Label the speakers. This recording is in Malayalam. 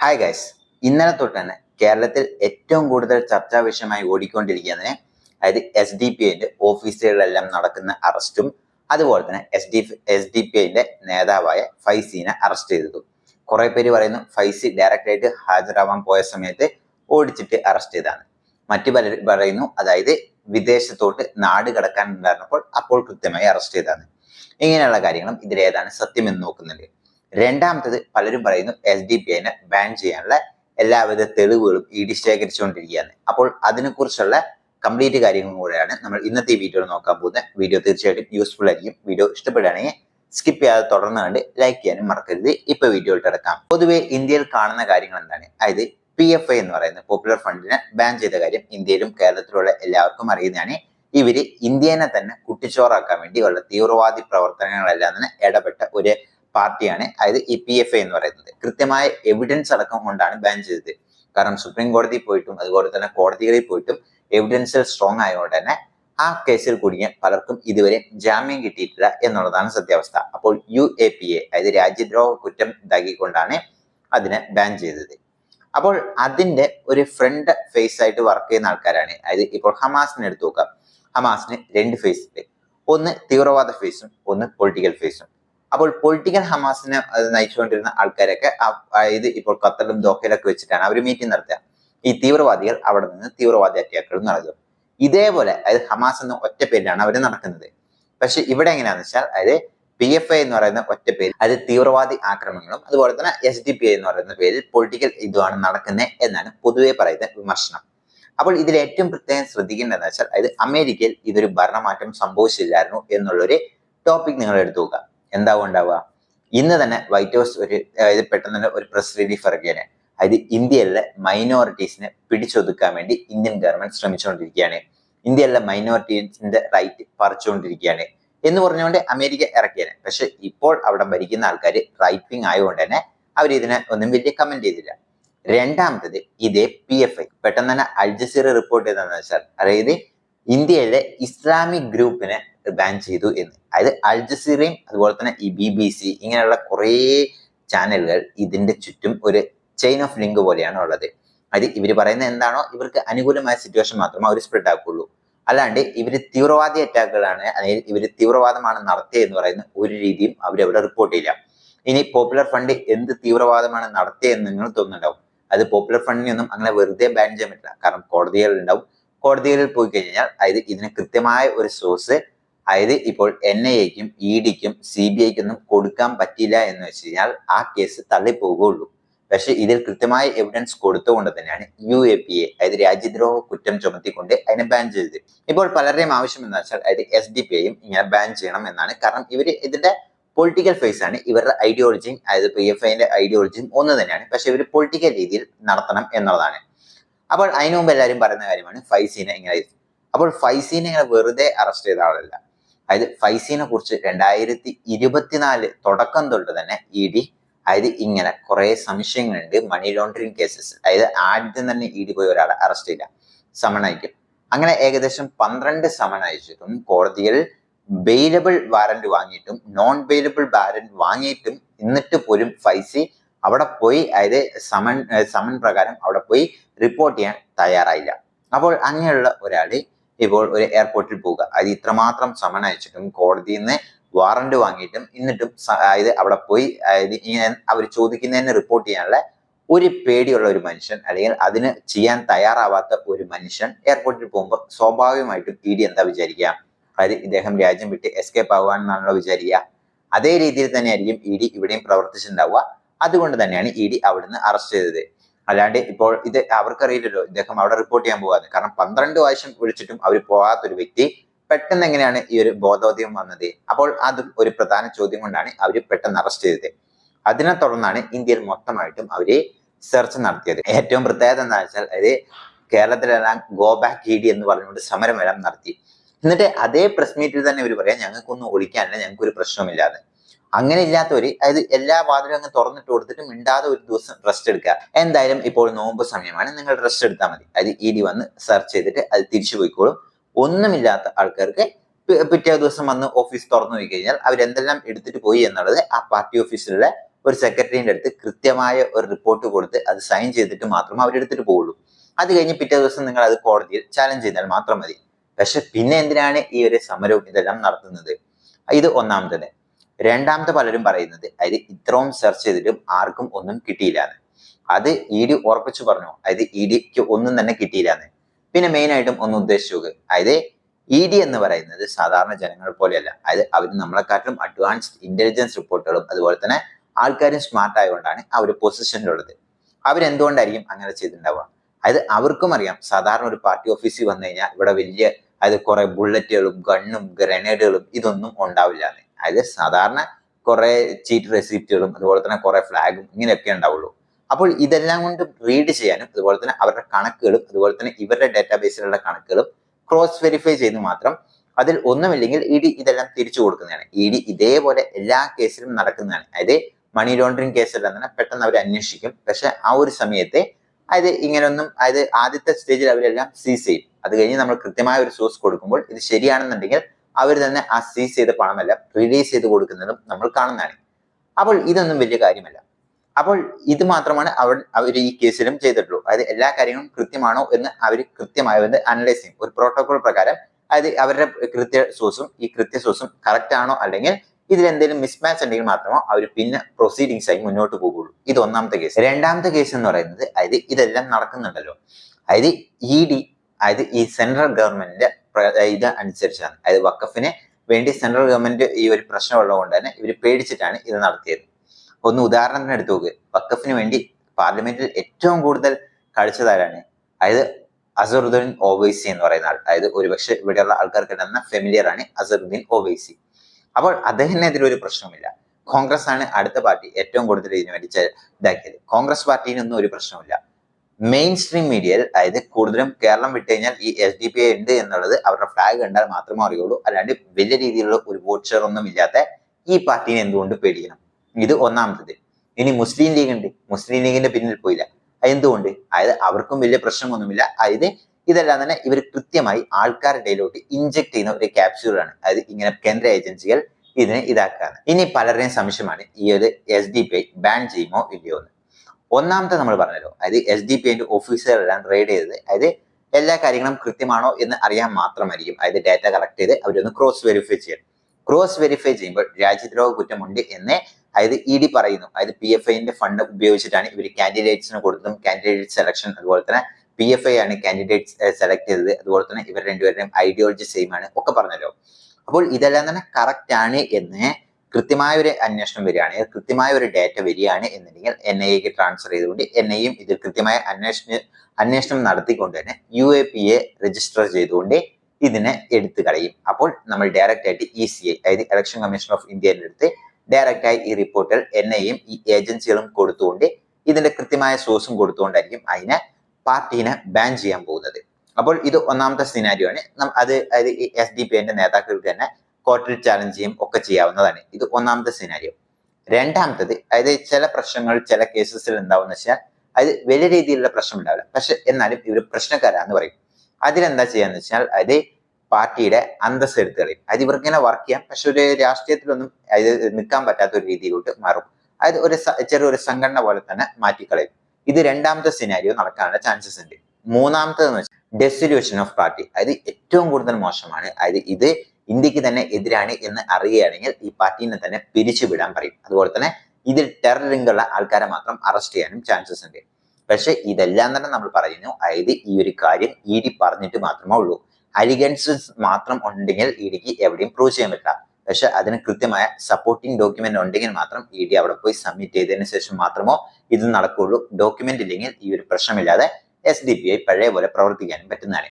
Speaker 1: ഹായ് ഗൈസ് ഇന്നലെ തൊട്ട് തന്നെ കേരളത്തിൽ ഏറ്റവും കൂടുതൽ ചർച്ചാ വിഷയമായി ഓടിക്കൊണ്ടിരിക്കുന്നതിന് അതായത് എസ് ഡി പി ഐന്റെ ഓഫീസുകളിലെല്ലാം നടക്കുന്ന അറസ്റ്റും അതുപോലെ തന്നെ S D S D P ഐന്റെ നേതാവായ ഫൈസീനെ അറസ്റ്റ് ചെയ്തതും. കുറെ പേര് പറയുന്നു ഫൈസി ഡയറക്റ്റായിട്ട് ഹാജരാവാൻ പോയ സമയത്ത് ഓടിച്ചിട്ട് അറസ്റ്റ് ചെയ്താണ് മറ്റു പലരും പറയുന്നു അതായത് വിദേശത്തോട്ട് നാട് കടക്കാൻ ഉണ്ടായിരുന്നപ്പോൾ അപ്പോൾ കൃത്യമായി അറസ്റ്റ് ചെയ്താണ് ഇങ്ങനെയുള്ള കാര്യങ്ങളും ഇതിലേതാണ് സത്യം എന്ന് നോക്കുന്നുണ്ട്. രണ്ടാമത്തത് പലരും പറയുന്നു എസ് ഡി പി ഐനെ ബാൻ ചെയ്യാനുള്ള എല്ലാവിധ തെളിവുകളും ഇ ഡി ശേഖരിച്ചുകൊണ്ടിരിക്കുകയാണ്. അപ്പോൾ അതിനെക്കുറിച്ചുള്ള കംപ്ലീറ്റ് കാര്യങ്ങളും കൂടെയാണ് നമ്മൾ ഇന്നത്തെ ഈ വീഡിയോയിൽ നോക്കാൻ പോകുന്നത്. വീഡിയോ തീർച്ചയായിട്ടും യൂസ്ഫുൾ ആയിരിക്കും. വീഡിയോ ഇഷ്ടപ്പെടുകയാണെങ്കിൽ സ്കിപ്പ് ചെയ്യാതെ തുടർന്ന് കണ്ട് ലൈക്ക് ചെയ്യാനും മറക്കരുത്. ഇപ്പൊ വീഡിയോയിൽ കിടക്കാം. പൊതുവെ ഇന്ത്യയിൽ കാണുന്ന കാര്യങ്ങൾ എന്താണ്? അതായത് പി എഫ് ഐ എന്ന് പറയുന്ന പോപ്പുലർ ഫണ്ടിനെ ബാൻ ചെയ്ത കാര്യം ഇന്ത്യയിലും കേരളത്തിലുള്ള എല്ലാവർക്കും അറിയുന്നതാണ്. ഇവർ ഇന്ത്യനെ തന്നെ കുട്ടിച്ചോറാക്കാൻ വേണ്ടി ഉള്ള തീവ്രവാദി പ്രവർത്തനങ്ങളെല്ലാം തന്നെ ഇടപെട്ട ഒരു പാർട്ടിയാണ് അതായത് ഇ പി എഫ് എ എന്ന് പറയുന്നത്. കൃത്യമായ എവിഡൻസ് അടക്കം കൊണ്ടാണ് ബാൻ ചെയ്തത്. കാരണം സുപ്രീം കോടതി പോയിട്ടും അതുപോലെ തന്നെ കോടതികളിൽ പോയിട്ടും എവിഡൻസ് സ്ട്രോങ് ആയതുകൊണ്ട് തന്നെ ആ കേസിൽ കുടുങ്ങിയ പലർക്കും ഇതുവരെ ജാമ്യം കിട്ടിയിട്ടില്ല എന്നുള്ളതാണ് സത്യാവസ്ഥ. അപ്പോൾ യു എ പി എ അതായത് രാജ്യദ്രോഹ കുറ്റം ഇതാക്കിക്കൊണ്ടാണ് അതിനെ ബാൻ ചെയ്തത്. അപ്പോൾ അതിന്റെ ഒരു ഫ്രണ്ട് ഫേസ് ആയിട്ട് വർക്ക് ചെയ്യുന്ന ആൾക്കാരാണ്. അതായത് ഇപ്പോൾ ഹമാസിനെ എടുത്തു നോക്കാം. ഹമാസിന് രണ്ട് ഫേസ് ഉണ്ട്. ഒന്ന് തീവ്രവാദ ഫേസും ഒന്ന് പൊളിറ്റിക്കൽ ഫേസും അപ്പോൾ പൊളിറ്റിക്കൽ ഹമാസിനെ നയിച്ചുകൊണ്ടിരുന്ന ആൾക്കാരൊക്കെ ഇത് ഇപ്പോൾ ഖത്തറിലും ദോഹയിലൊക്കെ വെച്ചിട്ടാണ് അവർ മീറ്റിംഗ് നടത്തുക. ഈ തീവ്രവാദികൾ അവിടെ നിന്ന് തീവ്രവാദി അറ്റാക്കുകൾ നടക്കും ഇതേപോലെ അതായത് ഹമാസ് എന്ന ഒറ്റ പേരിലാണ് അവർ നടക്കുന്നത്. പക്ഷെ ഇവിടെ എങ്ങനെയാണെന്ന് വെച്ചാൽ അതായത് പി എഫ് ഐ എന്ന് പറയുന്ന ഒറ്റ പേര് അത് തീവ്രവാദി ആക്രമണങ്ങളും അതുപോലെ തന്നെ എസ് ഡി പി ഐ എന്ന് പറയുന്ന പേരിൽ പൊളിറ്റിക്കൽ ഇതുമാണ് നടക്കുന്നത് എന്നാണ് പൊതുവെ പറയുന്ന വിമർശനം. അപ്പോൾ ഇതിൽ ഏറ്റവും പ്രത്യേകം ശ്രദ്ധിക്കേണ്ടതെന്ന് വെച്ചാൽ അതായത് അമേരിക്കയിൽ ഇതൊരു ഭരണമാറ്റം സംഭവിച്ചില്ലായിരുന്നു എന്നുള്ളൊരു ടോപ്പിക് നിങ്ങൾ എടുത്തു നോക്കുക. എന്താവും ഉണ്ടാവുക? ഇന്ന് തന്നെ വൈറ്റ് ഹൗസ് ഒരു അതായത് പെട്ടെന്ന് തന്നെ ഒരു പ്രസ് റിലീഫ് ഇറക്കിയാണ് അതായത് ഇന്ത്യയിലെ മൈനോറിറ്റീസിനെ പിടിച്ചൊതുക്കാൻ വേണ്ടി ഇന്ത്യൻ ഗവൺമെന്റ് ശ്രമിച്ചുകൊണ്ടിരിക്കുകയാണ്. ഇന്ത്യയിലെ മൈനോറിറ്റീസിന്റെ റൈറ്റ് പറിച്ചുകൊണ്ടിരിക്കുകയാണ്. എന്ന് പറഞ്ഞുകൊണ്ട് അമേരിക്ക ഇറക്കിയാണ് പക്ഷെ ഇപ്പോൾ അവിടെ ഭരിക്കുന്ന ആൾക്കാർ റൈറ്റ് വിങ് ആയതുകൊണ്ട് തന്നെ അവർ ഇതിനെ ഒന്നും വലിയ കമന്റ് ചെയ്തില്ല. രണ്ടാമത്തത് ഇതേ പി എഫ് ഐ പെട്ടെന്ന് തന്നെ അൽജസീറ റിപ്പോർട്ട് ചെയ്തതെന്ന് വെച്ചാൽ അതായത് ഇന്ത്യയിലെ ഇസ്ലാമിക് ഗ്രൂപ്പിനെ ബാൻ ചെയ്തു എന്ന്. അതായത് അൽ ജസീറയും അതുപോലെ തന്നെ ഈ ബി ബി സി ഇങ്ങനെയുള്ള കുറേ ചാനലുകൾ ഇതിന്റെ ചുറ്റും ഒരു ചെയിൻ ഓഫ് ലിങ്ക് പോലെയാണ് ഉള്ളത്. അത് ഇവർ പറയുന്നത് എന്താണോ ഇവർക്ക് അനുകൂലമായ സിറ്റുവേഷൻ മാത്രമേ അവർ സ്പ്രെഡ് ആക്കുള്ളൂ അല്ലാണ്ട് ഇവർ തീവ്രവാദി അറ്റാക്കുകളാണ് അല്ലെങ്കിൽ ഇവർ തീവ്രവാദമാണ് എന്ന് പറയുന്ന ഒരു രീതിയും അവരവിടെ റിപ്പോർട്ട് ചെയ്യില്ല. ഇനി പോപ്പുലർ ഫണ്ട് എന്ത് തീവ്രവാദമാണ് നടത്തിയതെന്ന് നിങ്ങൾ തോന്നുന്നുണ്ടാവും അത് പോപ്പുലർ ഫണ്ടിനൊന്നും അങ്ങനെ വെറുതെ ബാൻ ചെയ്യാൻ പറ്റില്ല. കാരണം കോടതികൾ ഉണ്ടാവും. കോടതികളിൽ പോയി കഴിഞ്ഞാൽ അതായത് ഇതിന് കൃത്യമായ ഒരു സോഴ്സ് അതായത് ഇപ്പോൾ എൻ ഐ എക്കും ഇ ഡിക്കും സി ബി ഐക്കൊന്നും കൊടുക്കാൻ പറ്റില്ല എന്ന് വെച്ച് കഴിഞ്ഞാൽ ആ കേസ് തള്ളിപ്പോകുകയുള്ളൂ. പക്ഷേ ഇതിൽ കൃത്യമായ എവിഡൻസ് കൊടുത്തുകൊണ്ട് തന്നെയാണ് യു എ പി എ അതായത് രാജ്യദ്രോഹ കുറ്റം ചുമത്തിക്കൊണ്ട് അതിനെ ബാൻ ചെയ്തത്. ഇപ്പോൾ പലരുടെയും ആവശ്യം എന്ന് വെച്ചാൽ അതായത് എസ് ഡി പി ഐയും ഇങ്ങനെ ബാൻ ചെയ്യണം എന്നാണ്. കാരണം ഇവർ ഇതിന്റെ പൊളിറ്റിക്കൽ ഫേസ് ആണ്. ഇവരുടെ ഐഡിയോളജിയും അതായത് പി എഫ് ഐന്റെ ഐഡിയോളജിയും ഒന്ന് തന്നെയാണ്. പക്ഷെ ഇവർ പൊളിറ്റിക്കൽ രീതിയിൽ നടത്തണം എന്നുള്ളതാണ്. അപ്പോൾ അതിനു മുമ്പ് എല്ലാവരും പറയുന്ന കാര്യമാണ് ഫൈസീനെ ഇങ്ങനെ അപ്പോൾ ഫൈസീനെ ഇങ്ങനെ വെറുതെ അറസ്റ്റ് ചെയ്ത ആളല്ല. അതായത് ഫൈസീനെ കുറിച്ച് രണ്ടായിരത്തി ഇരുപത്തിനാല് തുടക്കം തൊട്ട് തന്നെ ഇ ഡി അതായത് ഇങ്ങനെ കുറെ സംശയങ്ങളുണ്ട് മണി ലോണ്ടറിങ് കേസസ് അതായത് ആദ്യം തന്നെ ഇ ഡി പോയി ഒരാളെ അറസ്റ്റ് ചെയ്യില്ല സമൺ അയക്കും. അങ്ങനെ ഏകദേശം പന്ത്രണ്ട് സമൺ അയച്ചിട്ടും കോടതിയിൽ ബെയിലബിൾ വാറന്റ് വാങ്ങിയിട്ടും നോൺ ബെയിലബിൾ വാറന്റ് വാങ്ങിയിട്ടും എന്നിട്ട് പോലും ഫൈസി അവിടെ പോയി അതായത് സമൺ സമൺ പ്രകാരം അവിടെ പോയി റിപ്പോർട്ട് ചെയ്യാൻ തയ്യാറായില്ല. അപ്പോൾ അങ്ങനെയുള്ള ഒരാൾ ഇപ്പോൾ ഒരു എയർപോർട്ടിൽ പോവുക. അത് ഇത്രമാത്രം സമൺ അയച്ചിട്ടും കോടതിയിൽ നിന്ന് വാറന്റ് വാങ്ങിയിട്ടും എന്നിട്ടും അതായത് അവിടെ പോയി അതായത് ഇങ്ങനെ അവർ ചോദിക്കുന്നതിന് റിപ്പോർട്ട് ചെയ്യാനുള്ള ഒരു പേടിയുള്ള ഒരു മനുഷ്യൻ അല്ലെങ്കിൽ അതിന് ചെയ്യാൻ തയ്യാറാവാത്ത ഒരു മനുഷ്യൻ എയർപോർട്ടിൽ പോകുമ്പോൾ സ്വാഭാവികമായിട്ടും ഇ ഡി എന്താ വിചാരിക്കുക? അതായത് ഇദ്ദേഹം രാജ്യം വിട്ട് എസ്കേപ്പ് ആവുകയാണെന്നാണല്ലോ വിചാരിക്കുക. അതേ രീതിയിൽ തന്നെയായിരിക്കും ഇ ഡി ഇവിടെയും പ്രവർത്തിച്ചിട്ടുണ്ടാവുക. അതുകൊണ്ട് തന്നെയാണ് ഇ ഡി അവിടുന്ന് അറസ്റ്റ് ചെയ്തത്. അല്ലാണ്ട് ഇപ്പോൾ ഇത് അവർക്കറിയില്ലല്ലോ ഇദ്ദേഹം അവിടെ റിപ്പോർട്ട് ചെയ്യാൻ പോകാതെ കാരണം പന്ത്രണ്ട് പ്രാവശ്യം വിളിച്ചിട്ടും അവർ പോകാത്തൊരു വ്യക്തി പെട്ടെന്ന് എങ്ങനെയാണ് ഈ ഒരു ബോധോദയം വന്നത്? അപ്പോൾ അതും ഒരു പ്രധാന ചോദ്യം കൊണ്ടാണ് അവർ പെട്ടെന്ന് അറസ്റ്റ് ചെയ്തത്. അതിനെ തുടർന്നാണ് ഇന്ത്യയിൽ മൊത്തമായിട്ടും അവർ സെർച്ച് നടത്തിയത്. ഏറ്റവും പ്രത്യേകത എന്താ വെച്ചാൽ അതായത് കേരളത്തിലെല്ലാം ഗോ ബാക്ക് ഇ ഡി എന്ന് പറഞ്ഞുകൊണ്ട് സമരമെല്ലാം നടത്തി. എന്നിട്ട് അതേ പ്രസ് മീറ്റിൽ തന്നെ ഇവർ പറയാം ഞങ്ങൾക്കൊന്നും ഒളിക്കാനില്ല ഞങ്ങൾക്കൊരു പ്രശ്നമില്ലാതെ അങ്ങനെ ഇല്ലാത്തവര് അതായത് എല്ലാ വാതിലും അങ്ങ് തുറന്നിട്ട് കൊടുത്തിട്ട് മിണ്ടാതെ ഒരു ദിവസം റെസ്റ്റ് എടുക്കുക. എന്തായാലും ഇപ്പോൾ നോമ്പ് സമയമാണ്. നിങ്ങൾ റെസ്റ്റ് എടുത്താൽ മതി. അത് ഇ വന്ന് സെർച്ച് ചെയ്തിട്ട് അത് തിരിച്ചു പോയിക്കോളും. ഒന്നുമില്ലാത്ത ആൾക്കാർക്ക് പിറ്റേ ദിവസം വന്ന് ഓഫീസ് തുറന്നു പോയി കഴിഞ്ഞാൽ അവരെന്തെല്ലാം എടുത്തിട്ട് പോയി എന്നുള്ളത് ആ പാർട്ടി ഓഫീസിലുള്ള ഒരു സെക്രട്ടറിന്റെ അടുത്ത് കൃത്യമായ ഒരു റിപ്പോർട്ട് കൊടുത്ത് അത് സൈൻ ചെയ്തിട്ട് മാത്രമേ അവരെടുത്തിട്ട് പോകുള്ളൂ അത് കഴിഞ്ഞ് പിറ്റേ ദിവസം നിങ്ങൾ അത് കോടതിയിൽ ചാലഞ്ച് ചെയ്താൽ മാത്രം മതി. പക്ഷെ പിന്നെ എന്തിനാണ് ഈ ഒരു സമരവും ഇതെല്ലാം നടത്തുന്നത്? ഇത് ഒന്നാമത്തത്. രണ്ടാമത്തെ പലരും പറയുന്നത് അതായത് ഇത്രയും സെർച്ച് ചെയ്തിട്ടും ആർക്കും ഒന്നും കിട്ടിയില്ലാന്ന്. അത് ഇ ഡി ഉറപ്പിച്ചു പറഞ്ഞു അതായത് ഇ ഡിക്ക് ഒന്നും തന്നെ കിട്ടിയില്ല എന്ന് പിന്നെ മെയിൻ ആയിട്ടും ഒന്ന് ഉദ്ദേശിച്ചു നോക്ക് അതായത് ഇ ഡി എന്ന് പറയുന്നത് സാധാരണ ജനങ്ങൾ പോലെയല്ല അതായത് അവർ നമ്മളെക്കാട്ടിലും അഡ്വാൻസ്ഡ് ഇന്റലിജൻസ് റിപ്പോർട്ടുകളും അതുപോലെ തന്നെ ആൾക്കാരും സ്മാർട്ട് ആയതുകൊണ്ടാണ് അവർ പൊസിഷനിലുള്ളത് അവരെന്തുകൊണ്ടായിരിക്കും അങ്ങനെ ചെയ്തിട്ടുണ്ടാവുക? അതായത് അവർക്കും അറിയാം സാധാരണ ഒരു പാർട്ടി ഓഫീസിൽ വന്നു കഴിഞ്ഞാൽ ഇവിടെ വലിയ അതായത് കുറെ ബുള്ളറ്റുകളും ഗണ്ണും ഗ്രനേഡുകളും ഇതൊന്നും ഉണ്ടാവില്ല എന്ന് അതായത് സാധാരണ കുറേ ചീറ്റ് റെസിപ്റ്റുകളും അതുപോലെ തന്നെ കുറേ ഫ്ലാഗും ഇങ്ങനെയൊക്കെ ഉണ്ടാവുള്ളൂ. അപ്പോൾ ഇതെല്ലാം കൊണ്ട് റീഡ് ചെയ്യാനും അതുപോലെ തന്നെ അവരുടെ കണക്കുകളും അതുപോലെ തന്നെ ഇവരുടെ ഡാറ്റാബേസിലുള്ള കണക്കുകളും ക്രോസ് വെരിഫൈ ചെയ്ത് മാത്രം അതിൽ ഒന്നുമില്ലെങ്കിൽ ഇ ഡി ഇതെല്ലാം തിരിച്ചു കൊടുക്കുന്നതാണ്. ഇ ഡി ഇതേപോലെ എല്ലാ കേസിലും നടക്കുന്നതാണ്. അതായത് മണി ലോണ്ടറിങ് കേസെല്ലാം തന്നെ പെട്ടെന്ന് അവർ അന്വേഷിക്കും. പക്ഷെ ആ ഒരു സമയത്തെ അതായത് ഇങ്ങനെയൊന്നും അതായത് ആദ്യത്തെ സ്റ്റേജിൽ അവരെല്ലാം സീസ് ചെയ്യും. അത് കഴിഞ്ഞ് നമ്മൾ കൃത്യമായ ഒരു സോഴ്സ് കൊടുക്കുമ്പോൾ ഇത് ശരിയാണെന്നുണ്ടെങ്കിൽ അവർ തന്നെ ആ സീസ് ചെയ്ത പണമല്ല റിലീസ് ചെയ്ത് കൊടുക്കുന്നതും നമ്മൾ കാണുന്നതാണ്. അപ്പോൾ ഇതൊന്നും വലിയ കാര്യമല്ല. അപ്പോൾ ഇത് മാത്രമാണ് അവർ അവർ ഈ കേസിലും ചെയ്തിട്ടുള്ളൂ. അതായത് എല്ലാ കാര്യങ്ങളും കൃത്യമാണോ എന്ന് അവർ കൃത്യമായി അനലൈസ് ചെയ്യും. ഒരു പ്രോട്ടോകോൾ പ്രകാരം അതായത് അവരുടെ കൃത്യ സോഴ്സും ഈ കൃത്യ സോഴ്സും കറക്റ്റ് ആണോ അല്ലെങ്കിൽ ഇതിൽ എന്തെങ്കിലും മിസ്മാച്ച് ഉണ്ടെങ്കിൽ മാത്രമോ അവർ പിന്നെ പ്രൊസീഡിങ്സ് ആയി മുന്നോട്ട് പോകുള്ളൂ ഇത് ഒന്നാമത്തെ കേസ് രണ്ടാമത്തെ കേസ് എന്ന് പറയുന്നത് അതായത് ഇതെല്ലാം നടക്കുന്നുണ്ടല്ലോ. അതായത് ഇ ഡി അതായത് ഈ സെൻട്രൽ ഗവൺമെന്റിന്റെ ഇത് അനുസരിച്ചാണ്. അതായത് വക്കഫിന് വേണ്ടി സെൻട്രൽ ഗവൺമെന്റ് ഈ ഒരു പ്രശ്നമുള്ളതുകൊണ്ട് തന്നെ ഇവർ പേടിച്ചിട്ടാണ് ഇത് നടത്തിയത്. ഒന്ന് ഉദാഹരണത്തിന് എടുത്തു നോക്ക്. വക്കഫിന് വേണ്ടി പാർലമെന്റിൽ ഏറ്റവും കൂടുതൽ കളിച്ചതാരാണ് അതായത് അസറുദ്ദീൻ ഓവൈസി എന്ന് പറയുന്ന ആൾ. അതായത് ഒരുപക്ഷെ ഇവിടെയുള്ള ആൾക്കാർക്ക് നടന്ന ഫെമിലിയർ ആണ് അസറുദ്ദീൻ ഓവൈസി. അപ്പോൾ അദ്ദേഹത്തിനെതിരെ ഒരു പ്രശ്നവുമില്ല. കോൺഗ്രസ് ആണ് അടുത്ത പാർട്ടി ഏറ്റവും കൂടുതൽ ഇതിനു വേണ്ടി ഇതാക്കിയത്. കോൺഗ്രസ് പാർട്ടിനൊന്നും ഒരു പ്രശ്നമില്ല മെയിൻ സ്ട്രീം മീഡിയയിൽ അതായത് കൂടുതലും കേരളം വിട്ട് കഴിഞ്ഞാൽ ഈ എസ് ഡി പി ഐ ഉണ്ട് എന്നുള്ളത് അവരുടെ ഫ്ലാഗ് കണ്ടാൽ മാത്രമേ അറിയുള്ളൂ. അല്ലാണ്ട് വലിയ രീതിയിലുള്ള ഒരു വോട്ട് ഷെയർ ഒന്നും ഇല്ലാത്ത ഈ പാർട്ടിനെ എന്തുകൊണ്ട് പേടിക്കണം? ഇത് ഒന്നാമത്തത്. ഇനി മുസ്ലിം ലീഗ് ഉണ്ട്. മുസ്ലിം ലീഗിന്റെ പിന്നിൽ പോയില്ല. എന്തുകൊണ്ട്? അതായത് അവർക്കും വലിയ പ്രശ്നമൊന്നുമില്ല അതായത് ഇതെല്ലാം തന്നെ ഇവർ കൃത്യമായി ആൾക്കാരുടെ ഇടയിലോട്ട് ഇഞ്ചക്ട് ചെയ്യുന്ന ഒരു ക്യാപ്സ്യൂളാണ് അതായത് ഇങ്ങനെ കേന്ദ്ര ഏജൻസികൾ ഇതിനെ ഇതാക്കുകയാണ് ഇനി പലരുടെയും സംശയമാണ് ഈ ഒരു S D P I ban ചെയ്യുമോ ഇല്ലയോ എന്ന് ഒന്നാമത്തെ നമ്മൾ പറഞ്ഞല്ലോ അതായത് എസ് ഡി പി എന്റെ ഓഫീസറെല്ലാം റെയ്ഡ് ചെയ്തത് അതായത് എല്ലാ കാര്യങ്ങളും കൃത്യമാണോ എന്ന് അറിയാൻ മാത്രമായിരിക്കും. അതായത് ഡാറ്റ കളക്ട് ചെയ്ത് അവരൊന്ന് ക്രോസ് വെരിഫൈ ചെയ്യണം. ക്രോസ് വെരിഫൈ ചെയ്യുമ്പോൾ രാജ്യദ്രോഹ കുറ്റമുണ്ട് എന്ന് അതായത് ഇ ഡി പറയുന്നു. അതായത് പി എഫ് ഐന്റെ ഫണ്ട് ഉപയോഗിച്ചിട്ടാണ് ഇവർ കാൻഡിഡേറ്റ്സിന് കൊടുത്തതും കാൻഡിഡേറ്റ് സെലക്ഷൻ അതുപോലെ തന്നെ പി എഫ് ഐ ആണ് കാൻഡിഡേറ്റ്സ് സെലക്ട് ചെയ്തത്. അതുപോലെ തന്നെ ഇവർ രണ്ടുപേരുടെയും ഐഡിയോളജി സെയിം ആണ് ഒക്കെ പറഞ്ഞല്ലോ. അപ്പോൾ ഇതെല്ലാം തന്നെ കറക്റ്റ് ആണ് എന്ന് കൃത്യമായ ഒരു അന്വേഷണം വരികയാണ്. കൃത്യമായ ഒരു ഡേറ്റ വരികയാണ് എന്നുണ്ടെങ്കിൽ എൻ ഐ എക്ക് ട്രാൻസ്ഫർ ചെയ്തുകൊണ്ട് എൻ ഐയും ഇതിൽ കൃത്യമായ അന്വേഷണ അന്വേഷണം നടത്തിക്കൊണ്ട് തന്നെ U A P A register ചെയ്തുകൊണ്ട് ഇതിനെ എടുത്തു കളയും. അപ്പോൾ നമ്മൾ ഡയറക്റ്റ് ആയിട്ട് ഇ സി ഐ അതായത് ഇലക്ഷൻ കമ്മീഷൻ ഓഫ് ഇന്ത്യയുടെ അടുത്ത് ഡയറക്റ്റ് ആയി ഈ റിപ്പോർട്ടിൽ എൻ ഐയും ഈ ഏജൻസികളും കൊടുത്തുകൊണ്ട് ഇതിന്റെ കൃത്യമായ സോഴ്സും കൊടുത്തുകൊണ്ടായിരിക്കും അതിനെ പാർട്ടീനെ ബാൻ ചെയ്യാൻ പോകുന്നത്. അപ്പോൾ ഇത് ഒന്നാമത്തെ സിനാരിയോ ആണ്. അത് അതായത് എസ് ഡി പി എന്റെ നേതാക്കൾക്ക് തന്നെ കോർട്ടിൽ ചാലഞ്ച് ചെയ്യും ഒക്കെ ചെയ്യാവുന്നതാണ്. ഇത് ഒന്നാമത്തെ സിനാരിയോ രണ്ടാമത്തത് അതായത് ചില പ്രശ്നങ്ങൾ ചില കേസസിൽ എന്താവുന്ന വെച്ചാൽ അത് വലിയ രീതിയിലുള്ള പ്രശ്നം ഉണ്ടാവില്ല. പക്ഷെ എന്നാലും ഇവർ പ്രശ്നക്കാരാന്ന് പറയും. അതിലെന്താ ചെയ്യാന്ന് വെച്ചാൽ അത് പാർട്ടിയുടെ അന്തസ് എടുത്ത് കളയും. അത് ഇവർക്ക് ഇങ്ങനെ വർക്ക് ചെയ്യാം. പക്ഷെ ഒരു രാഷ്ട്രീയത്തിലൊന്നും അത് നിൽക്കാൻ പറ്റാത്ത ഒരു രീതിയിലോട്ട് മാറും. അതായത് ഒരു ചെറിയൊരു സംഘടന പോലെ തന്നെ മാറ്റിക്കളയും. ഇത് രണ്ടാമത്തെ സിനാരിയോ നടക്കാനുള്ള ചാൻസസ് ഉണ്ട്. മൂന്നാമത്തേന്ന് വെച്ചാൽ ഡെസൊല്യൂഷൻ ഓഫ് പാർട്ടി അതായത് ഏറ്റവും കൂടുതൽ മോശമാണ്. അതായത് ഇത് ഇന്ത്യയ്ക്ക് തന്നെ എതിരാണ് എന്ന് അറിയുകയാണെങ്കിൽ ഈ പാർട്ടീനെ തന്നെ പിരിച്ചുവിടാൻ പറയും. അതുപോലെ തന്നെ ഇതിൽ ടെറർ ലിങ്കുള്ള ആൾക്കാരെ മാത്രം അറസ്റ്റ് ചെയ്യാനും ചാൻസസ് ഉണ്ട്. പക്ഷെ ഇതെല്ലാം തന്നെ നമ്മൾ പറയുന്നു അതായത് ഈ ഒരു കാര്യം ഇ ഡി പറഞ്ഞിട്ട് മാത്രമേ ഉള്ളൂ. അലിഗൻസസ് മാത്രം ഉണ്ടെങ്കിൽ ഇ ഡിക്ക് എവിടെയും പ്രൂവ് ചെയ്യാൻ പറ്റില്ല. പക്ഷെ അതിന് കൃത്യമായ സപ്പോർട്ടിംഗ് ഡോക്യുമെന്റ് ഉണ്ടെങ്കിൽ മാത്രം ഇ ഡി അവിടെ പോയി സബ്മിറ്റ് ചെയ്തതിന് ശേഷം മാത്രമോ ഇത് നടക്കുകയുള്ളൂ. ഡോക്യുമെന്റ് ഇല്ലെങ്കിൽ ഈ ഒരു പ്രശ്നമില്ലാതെ എസ് ഡി പി ഐ പഴയ പോലെ പ്രവർത്തിക്കാനും പറ്റുന്നതാണ്.